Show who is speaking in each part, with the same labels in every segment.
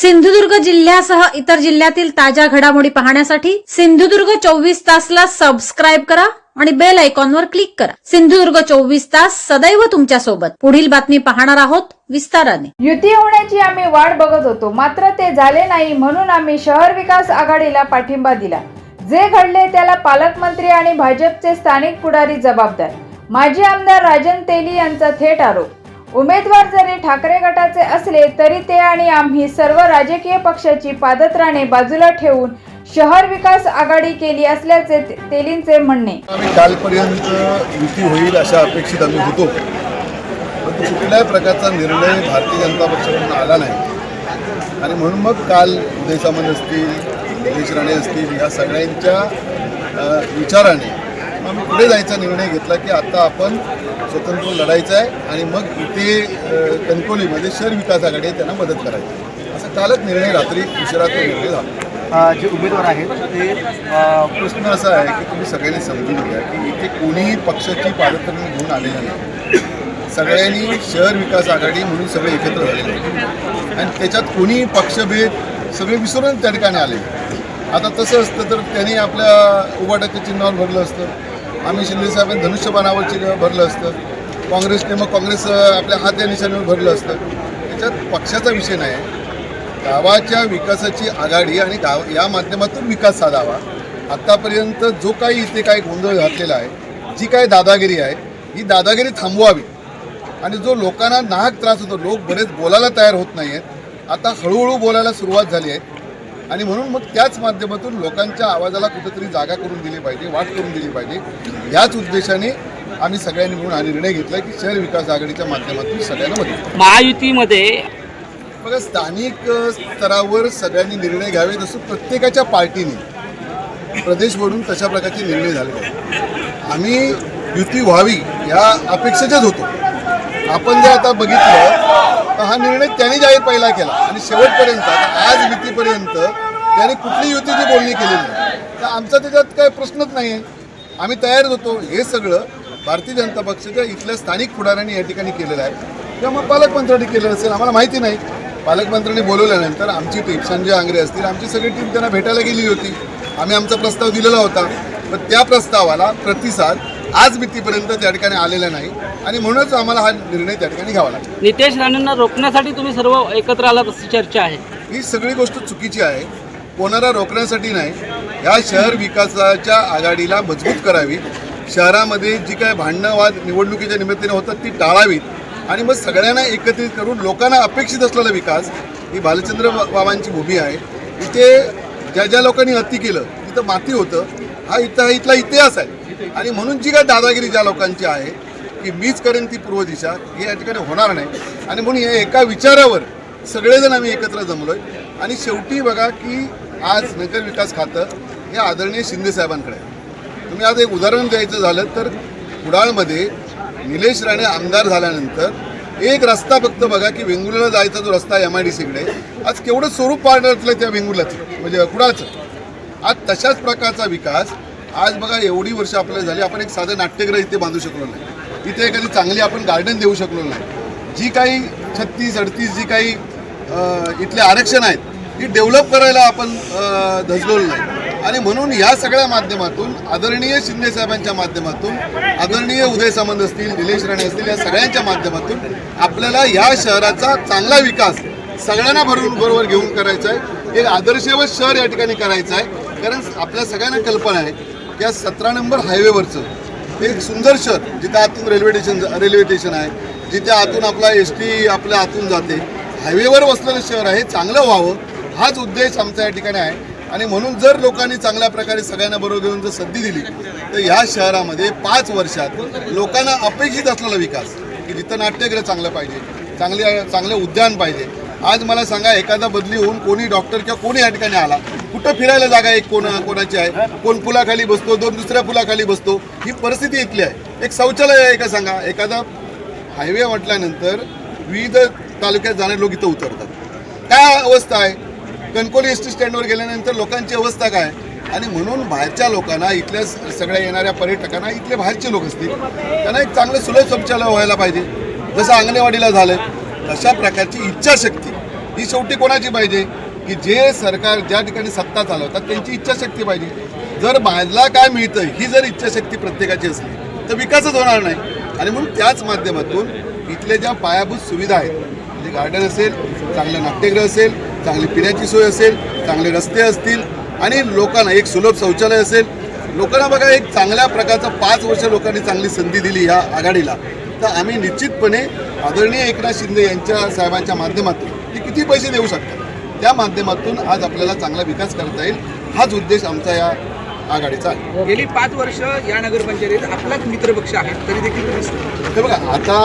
Speaker 1: सिंधुदुर्ग जिल्ह्यासह इतर जिल्ह्यातील ताज्या घडामोडी पाहण्यासाठी सिंधुदुर्ग चोवीस तासला सबस्क्राईब करा आणि बेल आयकॉनवर क्लिक करा. सिंधुदुर्ग चोवीस तास सदैव तुमच्यासोबत. पुढील बातमी पाहणार आहोत विस्ताराने.
Speaker 2: युती होण्याची आम्ही वाट बघत होतो. मात्र ते झाले नाही म्हणून आम्ही शहर विकास आघाडीला पाठिंबा दिला. जे घडले त्याला पालकमंत्री आणि भाजपचे स्थानिक पुढारी जबाबदार. माजी आमदार राजन तेली यांचा थेट आरोप. उमेदवार जरी ठाकरे गटाचे असले तरी ते आणि आम्ही सर्व राजकीय पक्षाची पादत्राणे बाजूला ठेवून शहर विकास आघाडी केली असल्याचे तेलींचे म्हणणे.
Speaker 3: आम्ही कालपर्यंत युती होईल अशा अपेक्षित आम्ही होतो. कुठल्याही प्रकारचा निर्णय भारतीय जनता पक्षाकडून आला नाही. आणि म्हणून मग काल उदय सामंत असतील निलेश राणे असतील या सगळ्यांच्या विचाराने आम्ही पुढे जायचा निर्णय घेतला की आता आपण स्वतंत्र लढायचं आहे आणि मग इथे अ, कणकवलीमध्ये शहर विकास आघाडी त्यांना मदत करायची असा कालच निर्णय रात्री उशिरा तो निर्णय झाला.
Speaker 4: जे उमेदवार आहेत ते
Speaker 3: प्रश्न असा आहे की तुम्ही सगळ्यांनी समजून घ्या की इथे कोणीही पक्षाची पादत्राणी घेऊन आलेलं नाही. सगळ्यांनी शहर विकास आघाडी म्हणून सगळे एकत्र झालेले आहेत. आणि त्याच्यात कोणीही पक्षभेद सगळे विसरून त्या ठिकाणी आले. आता तसं असतं तर त्यांनी आपल्या उभाटाच्या चिन्हावर भरलं असतं. आम्ही शिंदेसाहेबांनी धनुष्यबाणावरची भरलं असतं. काँग्रेसने मग काँग्रेस आपल्या हात या निशाणीवर भरलं असतं. त्याच्यात पक्षाचा विषय नाही. आहे गावाच्या विकासाची आघाडी आणि गाव या माध्यमातून विकास साधावा. आत्तापर्यंत जो काही इथे काही गोंधळ घातलेला आहे जी काही दादागिरी आहे ही दादागिरी थांबवावी. आणि जो लोकांना नाहक त्रास होतो लोक बरेच बोलायला तयार होत नाही आहेत आता हळूहळू बोलायला सुरुवात झाली आहे. आणि म्हणून मग त्याच माध्यमातून लोकांच्या आवाजाला कुठेतरी जागा करून दिली पाहिजे वाट करून दिली पाहिजे. याच उद्देशाने आम्ही सगळ्यांनी मिळून हा निर्णय घेतला की शहर विकास आघाडीच्या माध्यमातून सगळ्यांना मदत.
Speaker 5: महायुतीमध्ये
Speaker 3: बघा स्थानिक स्तरावर सगळ्यांनी निर्णय घ्यावे तसं प्रत्येकाच्या पार्टीने प्रदेशवरून तशा प्रकारचे निर्णय झाले आम्ही युती व्हावी या अपेक्षेचेच होतो. आपण जर आता बघितलं तर हा निर्णय त्यांनी जाहीर पहिला केला. आणि शेवटपर्यंत आज मितीपर्यंत त्यांनी कुठली युतीची बोलणी केलेली नाही. तर आमचा त्याच्यात काय प्रश्नच नाही आहे. आम्ही तयार होतो. हे सगळं भारतीय जनता पक्षाच्या इथल्या स्थानिक पुढाऱ्यांनी या ठिकाणी केलेलं आहे. किंवा मग पालकमंत्र्यांनी केलेलं असेल आम्हाला माहिती नाही. पालकमंत्र्यांनी बोलवल्यानंतर आमची टीम संजय आंग्रे असतील आमची सगळी टीम त्यांना भेटायला गेली होती. आम्ही आमचा प्रस्ताव दिलेला होता. पण त्या प्रस्तावाला प्रतिसाद आज मितीपर्यंत त्या ठिकाणी आलेला नाही. आणि म्हणूनच आम्हाला हा निर्णय त्या ठिकाणी घ्यावा लागला.
Speaker 5: नितेश राणेंना रोखण्यासाठी तुम्ही सर्व एकत्र आलात अशी चर्चा आहे.
Speaker 3: ही सगळी गोष्ट चुकीची आहे. कोणाला रोखण्यासाठी नाही. या शहर विकासाच्या आघाडीला मजबूत करावी. शहरामध्ये जी काय भांडणं वाद निवडणुकीच्या निमित्ताने होतात ती टाळावीत. आणि मग सगळ्यांना एकत्रित करून लोकांना अपेक्षित असलेला विकास ही भालचंद्र बाबांची भूमी आहे. इथे ज्या ज्या लोकांनी हत्ती केलं तिथं माती होतं. हा इथं इथला इतिहास आहे. आणि म्हणून जी काय दादागिरी ज्या लोकांची आहे की मीच करेन ती पूर्व दिशा हे या ठिकाणी होणार नाही. आणि म्हणून या एका विचारावर सगळेजण आम्ही एकत्र जमलो आहे आणि शेवटी बघा की आज नगर विकास खातं हे आदरणीय शिंदे साहेबांकडे आहे. तुम्ही आज एक उदाहरण द्यायचं झालं तर कुडाळमध्ये निलेश राणे आमदार झाल्यानंतर एक रस्ता फक्त बघा की वेंगुर्ला जायचा जो रस्ता एम आय डी सीकडे आज केवढं स्वरूप पाडलं त्या वेंगुर्ल्याचं म्हणजे कुडाळचं. आज तशाच प्रकारचा विकास आज बघा एवढी वर्ष आपल्याला झाली आपण एक साधं नाट्यग्रह इथे बांधू शकलो नाही. इथे एखादी चांगली आपण गार्डन देऊ शकलो नाही. जी काही छत्तीस अडतीस जी काही इथले आरक्षण आहेत ही डेव्हलप करायला आपण धजलो धजलेलो नाही. आणि म्हणून या सगळ्या माध्यमातून आदरणीय शिंदे साहेबांच्या माध्यमातून आदरणीय उदय सामंत असतील निलेश राणे असतील या सगळ्यांच्या माध्यमातून आपल्याला या शहराचा चांगला विकास सगळ्यांना भरून बरोबर घेऊन करायचा आहे. एक आदर्शवत शहर या ठिकाणी करायचं आहे. कारण आपल्या सगळ्यांना कल्पना आहे या सतरा नंबर हायवेवरचं एक सुंदर शहर जिथे आतून रेल्वे स्टेशन रेल्वे स्टेशन आहे जिथे आतून आपला एस टी आपल्या आतून जाते. हायवेवर वसलेलं शहर आहे चांगलं व्हावं हाच उद्देश आमचा या ठिकाणी आहे. आणि म्हणून जर लोकांनी चांगल्या प्रकारे सगळ्यांना बरोबर घेऊन जर संधी दिली तर ह्या शहरामध्ये पाच वर्षात लोकांना अपेक्षित असलेला विकास की जिथं नाट्यगृह चांगलं पाहिजे चांगले चांगलं उद्यान पाहिजे. आज मला सांगा एखादा बदली होऊन कोणी डॉक्टर किंवा कोणी या ठिकाणी आला कुठं फिरायला जागा आहे? कोण कोणाची आहे? कोण पुलाखाली बसतो? दोन दुसऱ्या पुलाखाली बसतो? ही परिस्थिती इथली आहे. एक शौचालय आहे का सांगा? एखादा हायवे म्हटल्यानंतर विविध तालुक्यात जाणारे लोक इथं उतरतात. काय अवस्था आहे? कणकोली एस टी स्टँडवर गेल्यानंतर लोकांची अवस्था काय? आणि म्हणून बाहेरच्या लोकांना इथल्या सगळ्या येणाऱ्या पर्यटकांना इथले बाहेरचे लोक असतील त्यांना एक चांगलं सुलभ शौचालय व्हायला पाहिजे. जसं अंगणेवाडीला झालं तशा प्रकारची इच्छाशक्ती ही शेवटी कोणाची पाहिजे? की जे सरकार ज्या ठिकाणी सत्ता चालवतात त्यांची इच्छाशक्ती पाहिजे. जर बाहेरला काय मिळतं ही जर इच्छाशक्ती प्रत्येकाची असली तर विकासच होणार नाही. आणि म्हणून त्याच माध्यमातून इथल्या ज्या पायाभूत सुविधा आहेत म्हणजे गार्डन असेल चांगलं नाट्यगृह असेल चांगली पिण्याची सोय असेल चांगले रस्ते असतील आणि लोकांना एक सुलभ शौचालय असेल लोकांना बघा एक चांगल्या प्रकारचं पाच वर्ष लोकांनी चांगली संधी दिली ह्या आघाडीला. तर आम्ही निश्चितपणे आदरणीय एकनाथ शिंदे यांच्या साहेबांच्या माध्यमातून ते किती पैसे देऊ शकतात? त्या माध्यमातून आज आपल्याला चांगला विकास करता येईल. हाच उद्देश आमचा या आघाडीचा आहे.
Speaker 6: गेली पाच वर्ष या नगरपंचायतीत आपलाच मित्रपक्ष आहे तरी देखील
Speaker 3: हे बघा आता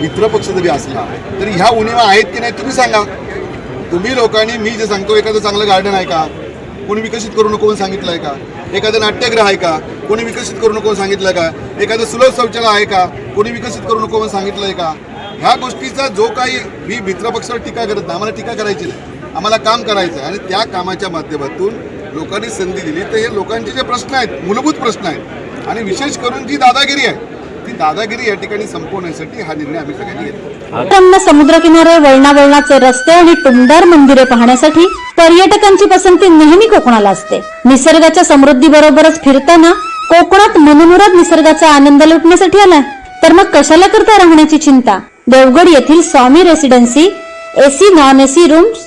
Speaker 3: मित्रपक्ष जरी असला तरी ह्या उणीवा आहेत की नाही तुम्ही सांगा. तुम्ही लोकांनी मी जे सांगतो एखादं चांगलं गार्डन आहे का? कोणी विकसित करू नको सांगितलं आहे का? एखादं नाट्यगृह आहे का? कोणी विकसित करू नको सांगितलं का? एखादं सुलभ शौचालय आहे का? कोणी विकसित करू नको म्हणून सांगितलं आहे का? ह्या गोष्टीचा जो काही मी मित्रपक्षावर टीका करत नाही आम्हाला टीका करायची नाही. आम्हाला काम करायचं आहे आणि त्या कामाच्या माध्यमातून लोकांनी संधी दिली. तर हे लोकांचे जे प्रश्न आहेत मूलभूत प्रश्न आहेत आणि विशेष करून जी दादागिरी आहे ती दादागिरी या ठिकाणी संपवण्यासाठी हा निर्णय आम्ही सगळ्यांनी घेतला.
Speaker 1: उत्तम समुद्रकिनारे वळणावळणाचे रस्ते आणि टुमदार मंदिरे पाहण्यासाठी पर्यटकांची पसंती नेहमी कोकणाला असते. निसर्गाच्या समृद्धी बरोबरच फिरताना कोकणात मनमुराद निसर्गाचा आनंद लुटण्यासाठी आलाय. तर मग कशाला करता राहण्याची चिंता? देवगड येथील Swami residency AC non AC rooms